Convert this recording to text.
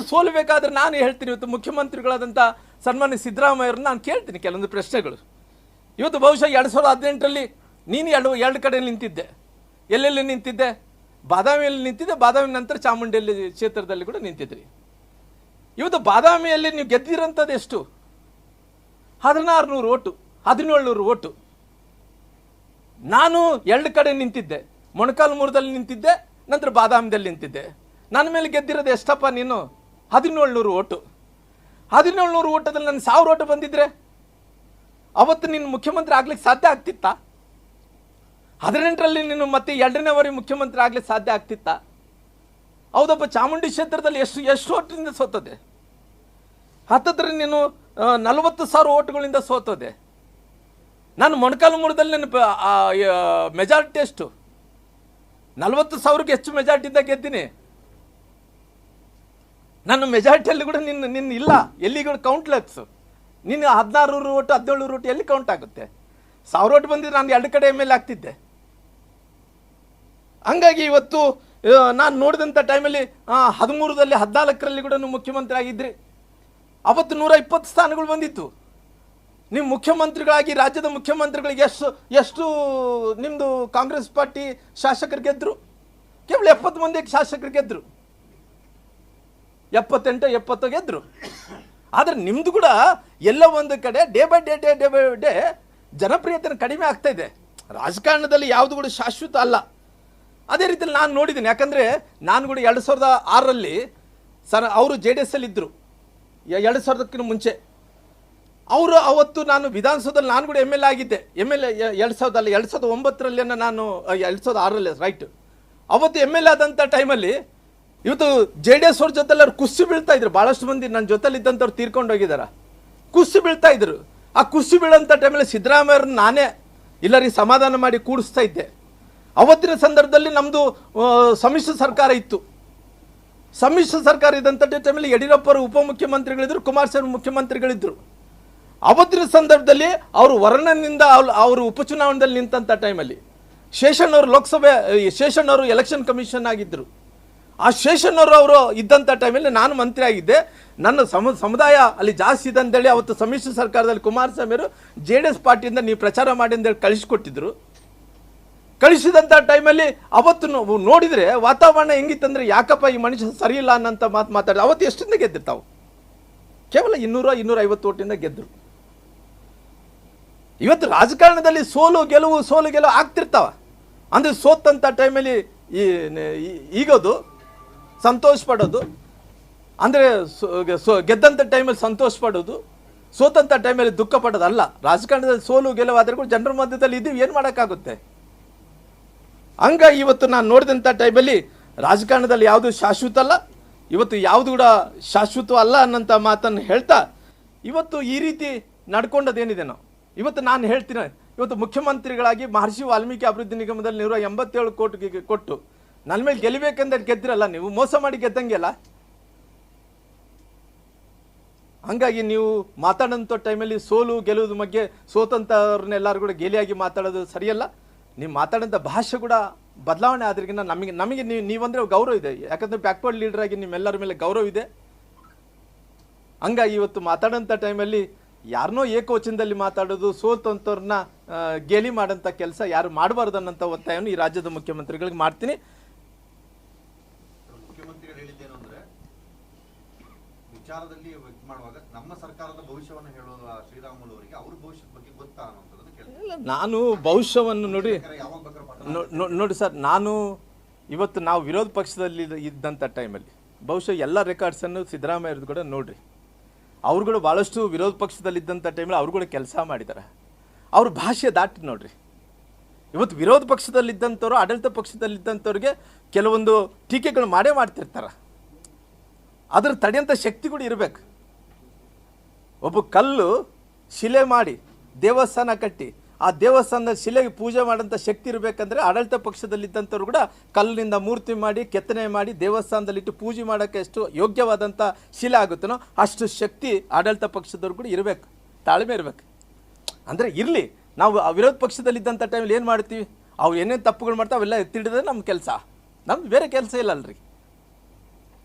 ಇವತ್ತು ಸೋಲಬೇಕಾದ್ರೆ ನಾನು ಹೇಳ್ತೀನಿ, ಇವತ್ತು ಮುಖ್ಯಮಂತ್ರಿಗಳಾದಂಥ ಸನ್ಮಾನ್ಯ ಸಿದ್ದರಾಮಯ್ಯವ್ರನ್ನ ನಾನು ಕೇಳ್ತೀನಿ ಕೆಲವೊಂದು ಪ್ರಶ್ನೆಗಳು. ಇವತ್ತು ಬಹುಶಃ ಎರಡು ಸಾವಿರದ ಹದಿನೆಂಟರಲ್ಲಿ ನೀನು ಎರಡು ಎರಡು ಕಡೆ ನಿಂತಿದ್ದೆ. ಎಲ್ಲೆಲ್ಲಿ ನಿಂತಿದ್ದೆ? ಬಾದಾಮಿಯಲ್ಲಿ ನಿಂತಿದ್ದೆ, ಬಾದಾಮಿ ನಂತರ ಚಾಮುಂಡಿಯಲ್ಲಿ ಕ್ಷೇತ್ರದಲ್ಲಿ ಕೂಡ ನಿಂತಿದ್ರಿ. ಇವತ್ತು ಬಾದಾಮಿಯಲ್ಲಿ ನೀವು ಗೆದ್ದಿರೋಂಥದ್ದು ಎಷ್ಟು? ಹದಿನಾರು ನೂರು ಓಟು, ಹದಿನೇಳ್ನೂರು ಓಟು. ನಾನು ಎರಡು ಕಡೆ ನಿಂತಿದ್ದೆ. ಮೊಣಕಾಲ್ಮೂರದಲ್ಲಿ ನಿಂತಿದ್ದೆ, ನಂತರ ಬಾದಾಮಿದಲ್ಲಿ ನಿಂತಿದ್ದೆ. ನನ್ನ ಮೇಲೆ ಗೆದ್ದಿರೋದು ಎಷ್ಟಪ್ಪ ನೀನು? ಹದಿನೇಳು ನೂರು ಓಟು. ಹದಿನೇಳು ನೂರು ಓಟದಲ್ಲಿ ನನ್ನ ಸಾವಿರ ಓಟು ಬಂದಿದ್ರೆ ಅವತ್ತು ನಿನ್ನ ಮುಖ್ಯಮಂತ್ರಿ ಆಗ್ಲಿಕ್ಕೆ ಸಾಧ್ಯ ಆಗ್ತಿತ್ತಾ? ಹದಿನೆಂಟರಲ್ಲಿ ನೀನು ಮತ್ತೆ ಎರಡನೇ ಬಾರಿ ಮುಖ್ಯಮಂತ್ರಿ ಆಗ್ಲಿಕ್ಕೆ ಸಾಧ್ಯ ಆಗ್ತಿತ್ತಾ? ಹೌದಪ್ಪ, ಚಾಮುಂಡಿ ಕ್ಷೇತ್ರದಲ್ಲಿ ಎಷ್ಟು ಎಷ್ಟು ಓಟಿನಿಂದ ಸೋತದೆ? ಹತ್ತತ್ರ ನೀನು ನಲವತ್ತು ಸಾವಿರ ಓಟುಗಳಿಂದ ಸೋತದೆ. ನಾನು ಮೊಣಕಾಲ್ಮೂರದಲ್ಲಿ ನನ್ನ ಮೆಜಾರಿಟಿ ಎಷ್ಟು? ನಲವತ್ತು ಸಾವಿರಕ್ಕೆ ಹೆಚ್ಚು ಮೆಜಾರಿಟಿಯಿಂದ ಗೆದ್ದೀನಿ. ನನ್ನ ಮೆಜಾರಿಟಿಯಲ್ಲಿ ಕೂಡ ನಿನ್ನ ನಿನ್ನ ಇಲ್ಲ. ಎಲ್ಲಿ ಕೂಡ ಕೌಂಟ್ಲೆಸ್ ನಿನ್ನ ಹದಿನಾರು ನೂರು ಓಟು ಹದಿನೇಳು ಓಟು ಎಲ್ಲಿ ಕೌಂಟ್ ಆಗುತ್ತೆ? ಸಾವಿರ ಓಟು ಬಂದಿದ್ರೆ ನಾನು ಎರಡು ಕಡೆ ಎಂ ಆಗ್ತಿದ್ದೆ. ಹಂಗಾಗಿ ಇವತ್ತು ನಾನು ನೋಡಿದಂಥ ಟೈಮಲ್ಲಿ ಹದಿಮೂರರಲ್ಲಿ, ಹದಿನಾಲ್ಕರಲ್ಲಿ ಕೂಡ ಮುಖ್ಯಮಂತ್ರಿ ಆಗಿದ್ರಿ. ಅವತ್ತು ನೂರ ಇಪ್ಪತ್ತು ಸ್ಥಾನಗಳು ಬಂದಿತ್ತು. ನೀವು ಮುಖ್ಯಮಂತ್ರಿಗಳಾಗಿ, ರಾಜ್ಯದ ಮುಖ್ಯಮಂತ್ರಿಗಳಿಗೆ ಎಷ್ಟು ಎಷ್ಟು ನಿಮ್ಮದು ಕಾಂಗ್ರೆಸ್ ಪಾರ್ಟಿ ಶಾಸಕರು ಗೆದ್ದರು ಕೇವಲ ಎಪ್ಪತ್ತು ಮಂದಿ ಶಾಸಕರು ಗೆದ್ದರು ಎಪ್ಪತ್ತೆಂಟು, ಎಪ್ಪತ್ತು ಗೆದ್ದರು ಆದರೆ ನಿಮ್ಮದು ಕೂಡ ಎಲ್ಲ ಒಂದು ಕಡೆ day by day day day by day ಜನಪ್ರಿಯತೆ ಕಡಿಮೆ ಆಗ್ತಾ ಇದೆ. ರಾಜಕಾರಣದಲ್ಲಿ ಯಾವುದು ಕೂಡ ಶಾಶ್ವತ ಅಲ್ಲ. ಅದೇ ರೀತಿಯಲ್ಲಿ ನಾನು ನೋಡಿದ್ದೀನಿ. ಯಾಕಂದರೆ ನಾನು ಕೂಡ ಎರಡು ಸಾವಿರದ ಆರರಲ್ಲಿ ಸರ್ ಅವರು ಜೆ ಡಿ ಎಸ್ಸಲ್ಲಿದ್ದರು ಅಲ್ಲಿ ಎರಡು ಸಾವಿರದಕ್ಕಿಂತ ಮುಂಚೆ. ಅವರು ಅವತ್ತು ನಾನು ವಿಧಾನಸೌಧದಲ್ಲಿ ನಾನು ಕೂಡ ಎಂ ಎಲ್ ಆಗಿದ್ದೆ. ಎಂ ಎಲ್ ಎ, ಎರಡು ಸಾವಿರದ ಎರಡು ಸಾವಿರದ ಒಂಬತ್ತರಲ್ಲಿ ನಾನು ಎರಡು ಸಾವಿರದ ಆರರಲ್ಲಿ, ರೈಟ್. ಅವತ್ತು ಎಂ ಎಲ್ ಎ ಆದಂಥ ಟೈಮಲ್ಲಿ ಇವತ್ತು ಜೆ ಡಿ ಎಸ್ ಅವ್ರ ಜೊತೆ ಅವ್ರು ಕುಸ್ತಿ ಬೀಳ್ತಾ ಇದ್ರು. ಭಾಳಷ್ಟು ಮಂದಿ ನನ್ನ ಜೊತೆಲಿ ಇದ್ದಂಥವ್ರು ತೀರ್ಕೊಂಡು ಹೋಗಿದಾರ. ಕುಸ್ಸು ಬೀಳ್ತಾ ಇದ್ರು. ಆ ಕುಸ್ಸಿ ಬೀಳೋಂಥ ಟೈಮಲ್ಲಿ ಸಿದ್ದರಾಮಯ್ಯವ್ರನ್ನ ನಾನೇ ಎಲ್ಲರಿಗೆ ಸಮಾಧಾನ ಮಾಡಿ ಕೂಡಿಸ್ತಾ ಇದ್ದೆ. ಅವತ್ತಿನ ಸಂದರ್ಭದಲ್ಲಿ ನಮ್ಮದು ಸಮ್ಮಿಶ್ರ ಸರ್ಕಾರ ಇತ್ತು. ಸಮ್ಮಿಶ್ರ ಸರ್ಕಾರ ಇದ್ದಂಥ ಟೈಮಲ್ಲಿ ಯಡಿಯೂರಪ್ಪರು ಉಪಮುಖ್ಯಮಂತ್ರಿಗಳಿದ್ರು, ಕುಮಾರಸ್ವಾಮಿ ಮುಖ್ಯಮಂತ್ರಿಗಳಿದ್ದರು ಅವತ್ತಿನ ಸಂದರ್ಭದಲ್ಲಿ ಅವರು ವರ್ಣನಿಂದ ಅವ್ರು ಉಪಚುನಾವಣೆಯಲ್ಲಿ ನಿಂತಂಥ ಟೈಮಲ್ಲಿ ಶೇಷಣ್ಣವರು ಲೋಕಸಭೆ, ಶೇಷಣ್ಣವರು ಎಲೆಕ್ಷನ್ ಕಮಿಷನ್ ಆಗಿದ್ದರು ಆ ಶೇಷಣ್ಣವರು ಅವರು ಇದ್ದಂಥ ಟೈಮಲ್ಲಿ ನಾನು ಮಂತ್ರಿ ಆಗಿದ್ದೆ ನನ್ನ ಸಮ, ಸಮುದಾಯ ಅಲ್ಲಿ ಜಾಸ್ತಿ ಇದೆ ಅಂತೇಳಿ ಅವತ್ತು ಸಮ್ಮಿಶ್ರ ಸರ್ಕಾರದಲ್ಲಿ ಕುಮಾರಸ್ವಾಮಿಯವರು ಜೆ ಡಿ ಎಸ್ ಪಾರ್ಟಿಯಿಂದ ನೀವು ಪ್ರಚಾರ ಮಾಡಿ ಅಂತೇಳಿ ಕಳಿಸ್ಕೊಟ್ಟಿದ್ರು. ಕಳಿಸಿದಂಥ ಟೈಮಲ್ಲಿ ಅವತ್ತು ನೋಡಿದರೆ ವಾತಾವರಣ ಹೆಂಗಿತ್ತಂದ್ರೆ ಯಾಕಪ್ಪ ಈ ಮನುಷ್ಯ ಸರಿ ಇಲ್ಲ ಅನ್ನಂತ ಮಾತು ಮಾತಾಡಿದ್ರು ಅವತ್ತು ಎಷ್ಟಿಂದ ಗೆದ್ದಿರ್ತಾವು ಕೇವಲ ಇನ್ನೂರ ಇನ್ನೂರ ಐವತ್ತು ಓಟಿಂದ ಗೆದ್ದರು. ಇವತ್ತು ರಾಜಕಾರಣದಲ್ಲಿ ಸೋಲು ಗೆಲುವು ಸೋಲು ಗೆಲುವು ಆಗ್ತಿರ್ತಾವ. ಅಂದರೆ ಸೋತಂಥ ಟೈಮಲ್ಲಿ ಈ- ಈಗೋದು ಸಂತೋಷ ಪಡೋದು ಅಂದರೆ ಸೊ ಗೆದ್ದಂಥ ಟೈಮಲ್ಲಿ ಸಂತೋಷ ಪಡೋದು ಸೋತಂಥ ಟೈಮಲ್ಲಿ ದುಃಖ ಪಡೋದು ಅಲ್ಲ. ರಾಜಕಾರಣದಲ್ಲಿ ಸೋಲು ಗೆಲುವಾದರೆ ಕೂಡ ಜನರ ಮಧ್ಯದಲ್ಲಿ ಇದ್ದೀವಿ, ಏನು ಮಾಡೋಕ್ಕಾಗುತ್ತೆ? ಹಂಗ ಇವತ್ತು ನಾನು ನೋಡಿದಂಥ ಟೈಮಲ್ಲಿ ರಾಜಕಾರಣದಲ್ಲಿ ಯಾವುದು ಶಾಶ್ವತ ಅಲ್ಲ, ಇವತ್ತು ಯಾವುದು ಕೂಡ ಶಾಶ್ವತ ಅಲ್ಲ ಅನ್ನೋಂಥ ಮಾತನ್ನು ಹೇಳ್ತಾ, ಇವತ್ತು ಈ ರೀತಿ ನಡ್ಕೊಂಡದೇನಿದೆ ನಾವು. ಇವತ್ತು ನಾನು ಹೇಳ್ತೀನಿ, ಇವತ್ತು ಮುಖ್ಯಮಂತ್ರಿಗಳಾಗಿ ಮಹರ್ಷಿ ವಾಲ್ಮೀಕಿ ಅಭಿವೃದ್ಧಿ ನಿಗಮದಲ್ಲಿ ನೂರ ಎಂಬತ್ತೇಳು ಕೋಟಿಗೆ ಕೊಟ್ಟು ನನ್ನ ಮೇಲೆ ಗೆಲ್ಲಬೇಕಂದ್ರೆ ಗೆದ್ದಿರಲ್ಲ ನೀವು? ಮೋಸ ಮಾಡಿ ಗೆದ್ದಂಗೆ ಅಲ್ಲ ಹಂಗಾಗಿ ನೀವು ಮಾತಾಡೋಂಥ ಟೈಮಲ್ಲಿ ಸೋಲು ಗೆಲುವುದ ಬಗ್ಗೆ ಸೋತಂಥವ್ರನ್ನೆಲ್ಲರೂ ಕೂಡ ಗೇಲಿಯಾಗಿ ಮಾತಾಡೋದು ಸರಿಯಲ್ಲ. ನೀವು ಮಾತಾಡೋಂಥ ಭಾಷೆ ಕೂಡ ಬದಲಾವಣೆ ಆದ್ರಿಗಿನ್ನ ನಮಗೆ ನಮಗೆ ನೀವು, ನೀವಂದ್ರೆ ಗೌರವ ಇದೆ. ಯಾಕಂದ್ರೆ ಬ್ಯಾಕ್ವರ್ಡ್ ಲೀಡರ್ ಆಗಿ ನಿಮ್ಮೆಲ್ಲರ ಮೇಲೆ ಗೌರವ ಇದೆ. ಹಂಗಾಗಿ ಇವತ್ತು ಮಾತಾಡೋಂಥ ಟೈಮಲ್ಲಿ ಯಾರನ್ನೋ ಏಕವಚನದಲ್ಲಿ ಮಾತಾಡೋದು, ಸೋತಂಥವ್ರನ್ನ ಗೇಲಿ ಮಾಡೋಂಥ ಕೆಲಸ ಯಾರು ಮಾಡಬಾರ್ದು ಅನ್ನೋಂಥ ಒತ್ತಾಯವನ್ನು ಈ ರಾಜ್ಯದ ಮುಖ್ಯಮಂತ್ರಿಗಳಿಗೆ ಮಾಡ್ತೀನಿ. ವಿಚಾರದಲ್ಲಿ ಇದು ಮಾಡುವಾಗ ನಮ್ಮ ಸರ್ಕಾರದ ಭವಿಷ್ಯವನ್ನು ಹೇಳುವ ಶ್ರೀರಾಮುಲು ಅವರಿಗೆ ಅವ್ರ ಭವಿಷ್ಯದ ಬಗ್ಗೆ ಗೊತ್ತಾ ಅನ್ನೋಂಥದ್ದು ಕೇಳ್ತಾರೆ ನಾನು ಭವಿಷ್ಯವನ್ನು ನೋಡಿ ನೋಡಿ ಸರ್ ನಾನು ಇವತ್ತು ನಾವು ವಿರೋಧ ಪಕ್ಷದಲ್ಲಿ ಇದ್ದ- ಇದ್ದಂಥ ಟೈಮಲ್ಲಿ ಬಹುಶಃ ಎಲ್ಲ ರೆಕಾರ್ಡ್ಸನ್ನು ಸಿದ್ದರಾಮಯ್ಯವ್ರದ್ದು ಕೂಡ ನೋಡ್ರಿ. ಅವ್ರುಗಳು ಭಾಳಷ್ಟು ವಿರೋಧ ಪಕ್ಷದಲ್ಲಿದ್ದಂಥ ಟೈಮಲ್ಲಿ ಅವ್ರುಗಳು ಕೆಲಸ ಮಾಡಿದ್ದಾರೆ ಅವ್ರ ಭಾಷೆ ದಾಟಿ ನೋಡ್ರಿ. ಇವತ್ತು ವಿರೋಧ ಪಕ್ಷದಲ್ಲಿದ್ದಂಥವ್ರು ಆಡಳಿತ ಪಕ್ಷದಲ್ಲಿದ್ದಂಥವ್ರಿಗೆ ಕೆಲವೊಂದು ಟೀಕೆಗಳು ಮಾಡೇ ಮಾಡ್ತಿರ್ತಾರೆ. ಅದ್ರ ತಡೆಯಂಥ ಶಕ್ತಿ ಕೂಡ ಇರಬೇಕು. ಒಬ್ಬ ಕಲ್ಲು ಶಿಲೆ ಮಾಡಿ ದೇವಸ್ಥಾನ ಕಟ್ಟಿ, ಆ ದೇವಸ್ಥಾನದ ಶಿಲೆಗೆ ಪೂಜೆ ಮಾಡೋಂಥ ಶಕ್ತಿ ಇರಬೇಕಂದ್ರೆ ಆಡಳಿತ ಪಕ್ಷದಲ್ಲಿದ್ದಂಥವ್ರು ಕೂಡ ಕಲ್ಲಿನಿಂದ ಮೂರ್ತಿ ಮಾಡಿ, ಕೆತ್ತನೆ ಮಾಡಿ, ದೇವಸ್ಥಾನದಲ್ಲಿಟ್ಟು ಪೂಜೆ ಮಾಡೋಕ್ಕೆ ಎಷ್ಟು ಯೋಗ್ಯವಾದಂಥ ಶಿಲೆ ಆಗುತ್ತೋ ಅಷ್ಟು ಶಕ್ತಿ ಆಡಳಿತ ಪಕ್ಷದವ್ರು ಕೂಡ ಇರಬೇಕು. ತಾಳ್ಮೆ ಇರಬೇಕು. ಅಂದರೆ ಇರಲಿ, ನಾವು ಆ ವಿರೋಧ ಪಕ್ಷದಲ್ಲಿದ್ದಂಥ ಟೈಮಲ್ಲಿ ಏನು ಮಾಡ್ತೀವಿ? ಅವ್ರು ಏನೇನು ತಪ್ಪುಗಳು ಮಾಡ್ತಾವೆ ಅವೆಲ್ಲ ಎತ್ತಿಡಿದ್ರೆ ನಮ್ಮ ಕೆಲಸ. ನಮ್ಮ ಬೇರೆ ಕೆಲಸ ಇಲ್ಲ ಅಲ್ರಿ.